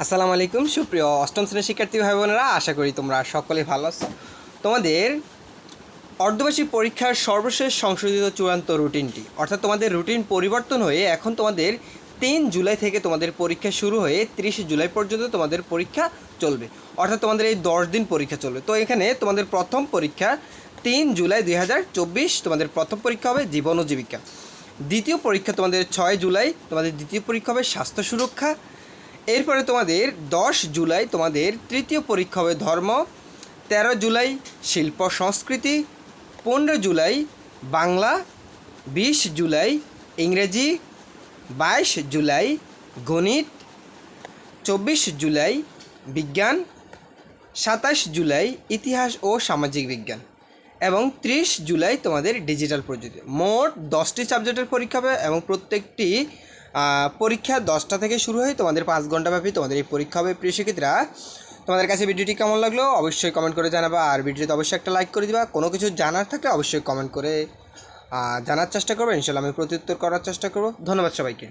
আসসালামু আলাইকুম। সুপ্রিয় অষ্টম শ্রেণির শিক্ষার্থী ভাই বোনেরা আশা করি তোমরা সকলে ভালো আছো। তোমাদের অর্ধবার্ষিক পরীক্ষার সর্বশেষ সংশোধিত চূড়ান্ত রুটিনটি, অর্থাৎ তোমাদের রুটিন পরিবর্তন হয়ে এখন তোমাদের তিন জুলাই থেকে তোমাদের পরীক্ষা শুরু হয়ে তিরিশে জুলাই পর্যন্ত তোমাদের পরীক্ষা চলবে, অর্থাৎ তোমাদের এই দশ দিন পরীক্ষা চলবে। তো এখানে তোমাদের প্রথম পরীক্ষা তিন জুলাই দুই হাজার চব্বিশ, তোমাদের প্রথম পরীক্ষা হবে জীবন ও জীবিকা। দ্বিতীয় পরীক্ষা তোমাদের ছয় জুলাই, তোমাদের দ্বিতীয় পরীক্ষা হবে স্বাস্থ্য সুরক্ষা। এরপরে তোমাদের দশ জুলাই তোমাদের তৃতীয় পরীক্ষা হবে ধর্ম, তেরো জুলাই শিল্প সংস্কৃতি, পনেরো জুলাই বাংলা, বিশ জুলাই ইংরেজি, বাইশ জুলাই গণিত, চব্বিশ জুলাই বিজ্ঞান, সাতাশ জুলাই ইতিহাস ও সামাজিক বিজ্ঞান এবং ত্রিশ জুলাই তোমাদের ডিজিটাল প্রযুক্তি। মোট দশটি সাবজেক্টের পরীক্ষা হবে এবং প্রত্যেকটি পরীক্ষা দশটা থেকে শুরু হয় তোমাদের পাঁচ ঘণ্টা ব্যাপী তোমাদের এই পরীক্ষা হবে। প্রিয় শিক্ষিতরা, তোমাদের কাছে ভিডিওটি কেমন লাগল অবশ্যই কমেন্ট করে জানাবা। আর ভিডিওতে অবশ্যই একটা লাইক করে দিবা। কোনো কিছু জানার থাকলে অবশ্যই কমেন্ট করে জানার চেষ্টা করব। ইনশাল্লাহ আমি প্রত্যুত্তর করার চেষ্টা করব। ধন্যবাদ সবাইকে।